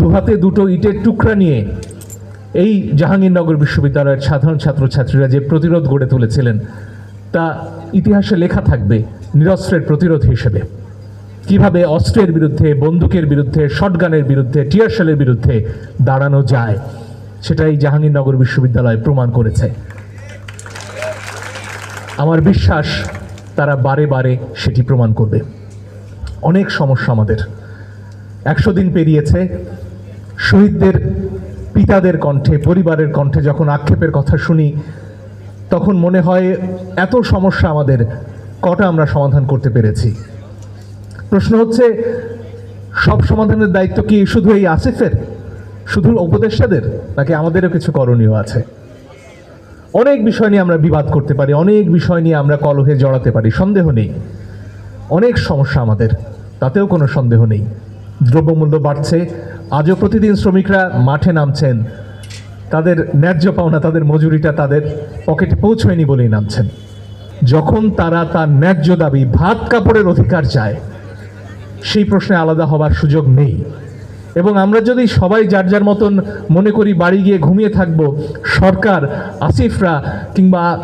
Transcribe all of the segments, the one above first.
দুহাতে দুটো ইটের টুকরা নিয়ে এই জাহাঙ্গীরনগর বিশ্ববিদ্যালয়ের সাধারণ ছাত্রছাত্রীরা যে প্রতিরোধ গড়ে তুলেছিলেন, তা ইতিহাসে লেখা থাকবে নিরস্ত্রের প্রতিরোধ হিসেবে। কীভাবে অস্ত্রের বিরুদ্ধে, বন্দুকের বিরুদ্ধে, শটগানের বিরুদ্ধে টিয়ারশেলের বিরুদ্ধে দাঁড়ানো যায়, সেটাই জাহাঙ্গীরনগর বিশ্ববিদ্যালয় প্রমাণ করেছে। আমার বিশ্বাস, তারা বারে বারে সেটি প্রমাণ করবে। অনেক সমস্যা আমাদের। একশো দিন পেরিয়েছে শহীদদের পিতাদের কণ্ঠে, পরিবারের কণ্ঠে যখন আক্ষেপের কথা শুনি, তখন মনে হয় এত সমস্যা আমাদের, কটা আমরা সমাধান করতে পেরেছি? প্রশ্ন হচ্ছে, সব সমাধানের দায়িত্ব কি শুধু এই আসিফের? শুধু উপদেষ্টাদের? নাকি আমাদেরও কিছু করণীয় আছে? অনেক বিষয় নিয়ে আমরা বিবাদ করতে পারি, অনেক বিষয় নিয়ে আমরা কলহে জড়াতে পারি, সন্দেহ নেই। অনেক সমস্যা আমাদের, তাতেও কোনো সন্দেহ নেই। দ্রব্যমূল্য বাড়ছে আজও প্রতিদিন শ্রমিকরা মাঠে নামছেন। তাদের ন্যায্য পাওনা, তাদের মজুরিটা তাদের পকেটে পৌঁছয়নি বলেই নামছেন। যখন তারা তার ন্যায্য দাবি, ভাত কাপড়ের অধিকার চায়, সেই প্রশ্নে আলাদা হবার সুযোগ নেই। এবং আমরা যদি সবাই যার যার মতন মনে করি বাড়ি গিয়ে ঘুমিয়ে থাকব, সরকার, আসিফরা কিংবা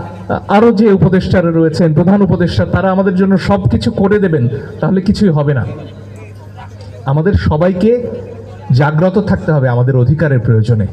আরও যে উপদেষ্টারা রয়েছেন, প্রধান উপদেষ্টা, তারা আমাদের জন্য সব কিছু করে দেবেন, তাহলে কিছুই হবে না। আমাদের সবাইকে জাগ্রত থাকতে হবে আমাদের অধিকারের প্রয়োজনে।